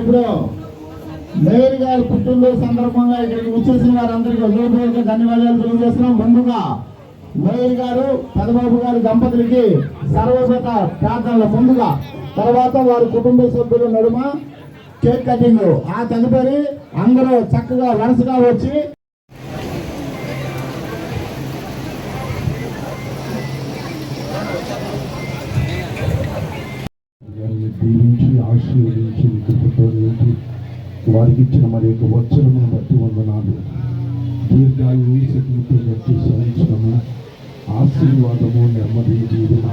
ఇప్పుడు మేయర్ గారి పుట్టినరోజు సందర్భంగా ఇక్కడికి వచ్చేసిన వారందరికీ హృదయపూర్వక ధన్యవాదాలు తెలియజేస్తున్నాం. ముందుగా మేయర్ గారు పెదబాబు గారి దంపతులకి సర్వశత ప్రార్థనలు. ముందుగా తర్వాత వారి కుటుంబ సభ్యుల నడుమ కేక్ కటింగ్. ఆ తదుపరి అందరూ చక్కగా వరుసగా వచ్చి వారికి ఇచ్చిన మరి యొక్క వచనమును బట్టి వందనాలు. దీర్ఘాయు శక్తితో బట్టి సహించడము ఆశీర్వాదము నెమ్మది జీవన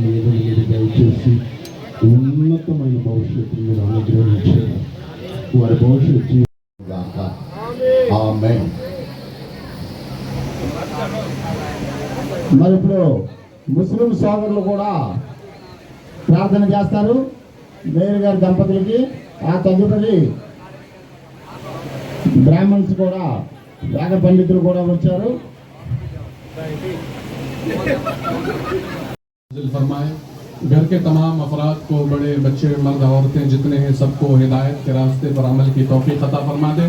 మీద మీరు దయచేసి ఉన్నతమైన భవిష్యత్తు మీరు అనుగ్రహించారు వారి భవిష్యత్ జీవితం గాక. మరి ఇప్పుడు ముస్లిం సోదరులు కూడా ప్రార్థన చేస్తారు. మేయర్ గారి దంపతులకి ఆ తదుపరి బ్రాహ్మణ్స్ కూడా، వేద పండితులు కూడా వచ్చారు. گھر کے تمام افراد کو بڑے بچے مرد عورتیں جتنے ہیں سب کو ہدایت کے راستے پر عمل کی توفیق عطا فرما دے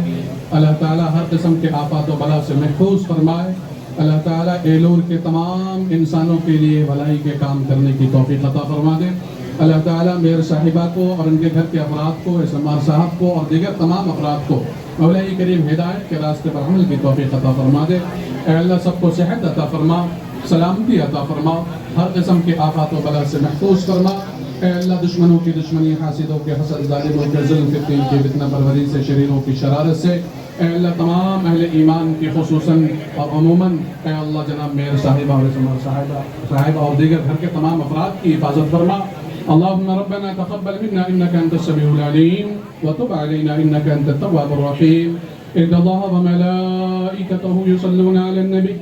اللہ تعالیٰ ہر قسم کے آفات و بلا سے محفوظ فرمائے اللہ تعالیٰ ایلور کے تمام انسانوں کے لیے بھلائی کے کام کرنے کی توفیق عطا فرما دے اللہ تعالیٰ میر صاحبہ کو اور ان کے گھر کے افراد کو اسمار صاحب کو اور دیگر تمام افراد کو مولا کریم ہدایت کے راستے پر عمل کی توفیق عطا فرما دے۔ اے اللہ سب کو صحت عطا فرما، سلامتی عطا فرما، ہر قسم کے آفات و بلا سے محفوظ فرما۔ اے اللہ دشمنوں کی دشمنی، حاسدوں کے حسد، ظالموں کے ظلم، فتنے کی بتنا پروری سے، شریروں کی شرارت سے۔ اے اللہ تمام اہل ایمان کی خصوصاً اور عموماً، اے اللہ جناب میر صاحبہ اور صاحبہ صاحبہ اور دیگر گھر کے تمام افراد کی حفاظت فرما۔ اللهم ربنا تقبل منا إنك أنت السميع العليم وتب علينا إنك أنت التواب الرحيم. إن الله وملائكته يصلون على النبي.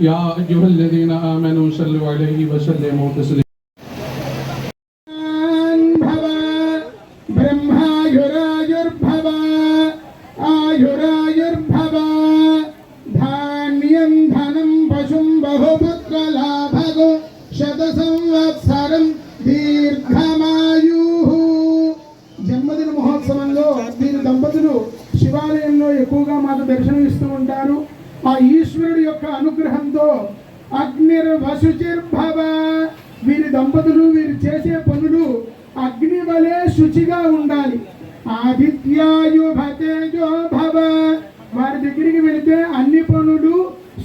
يا أيها الذين آمنوا صلوا عليه وسلموا تسليما. దీర్ఘమాయు. జన్మదిన మహోత్సవంలో వీరి దంపతులు శివాలయంలో ఎక్కువగా మాకు దర్శనం ఇస్తూ ఉంటారు. ఆ ఈశ్వరుడి యొక్క అనుగ్రహంతో అగ్నిర్వశుచిర్భవ. వీరి దంపతులు వీరు చేసే పనులు అగ్ని వలె శుచిగా ఉండాలి. ఆదిత్యాయుభతేజో భవ. వారి దగ్గరికి వెళితే అన్ని పనులు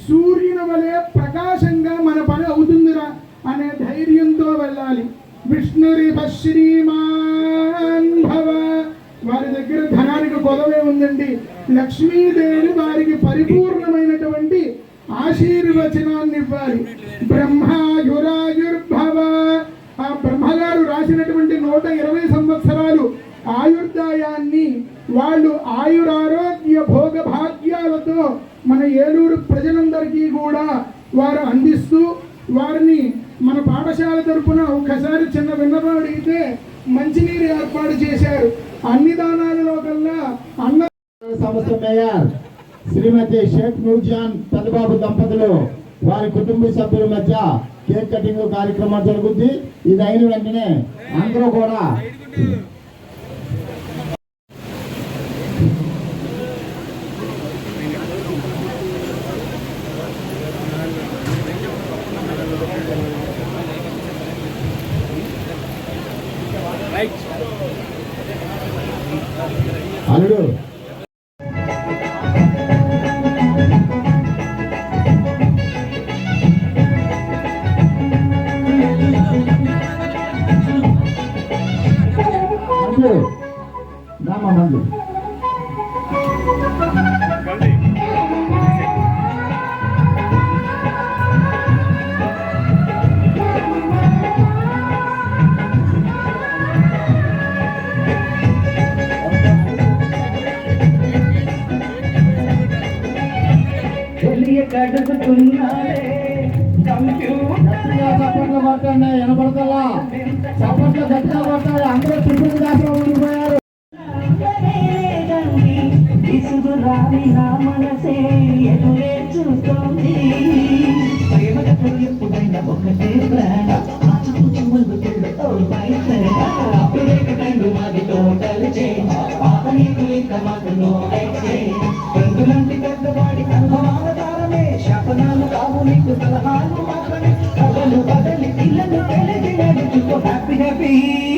సూర్యుని వలె ప్రకాశంగా మన పని అవుతుందిరా అనే ధైర్యంతో వెళ్ళాలి. విష్ణురిభ శ్రీమాన్ భవ. వారి దగ్గర ధనానికి కొలవే ఉందండి. లక్ష్మీదేవి వారికి పరిపూర్ణమైనటువంటి ఆశీర్వచనాన్ని ఇవ్వాలి. బ్రహ్మాయురాయుర్భవ. ఆ బ్రహ్మగారు రాసినటువంటి నూట ఇరవై సంవత్సరాలు ఆయుర్దాయాన్ని వాళ్ళు ఆయురారోగ్య భోగ భాగ్యాలతో మన ఏలూరు ప్రజలందరికీ కూడా వారు అందిస్తూ వారిని మన పాఠశాల తరపున ఒక్కసారి చిన్న విన్నపం అడిగితే మంచినీరు ఏర్పాటు చేశారు. అన్ని దానాలలో కల్లా అన్న సంస్థ మేయర్ శ్రీమతి షేక్ నూర్జాన్ పెద్దబాబు దంపతులు వారి కుటుంబ సభ్యుల మధ్య కేక్ కటింగ్ కార్యక్రమం జరుగుద్ది. ఇది అయిన వెంటనే అందరూ కూడా అల్లుడు. చప్పట్లు కొట్టండి వినపడతలా. చప్పట్లు గట్టిగా కొట్టాలి అందరూ తిరుపతి దాకా ఉండిపోయారు విసుగురాని నా మనసే ఎదురే చూస్తోంది. ప్రేమకు ఎప్పుడైనా ఒకటే ప్రాణ ముందుకెళ్ళు ఓ మై ఫ్రెండ్ అప్పుడే కళ్ళు మాది టోటల్ happy, happy.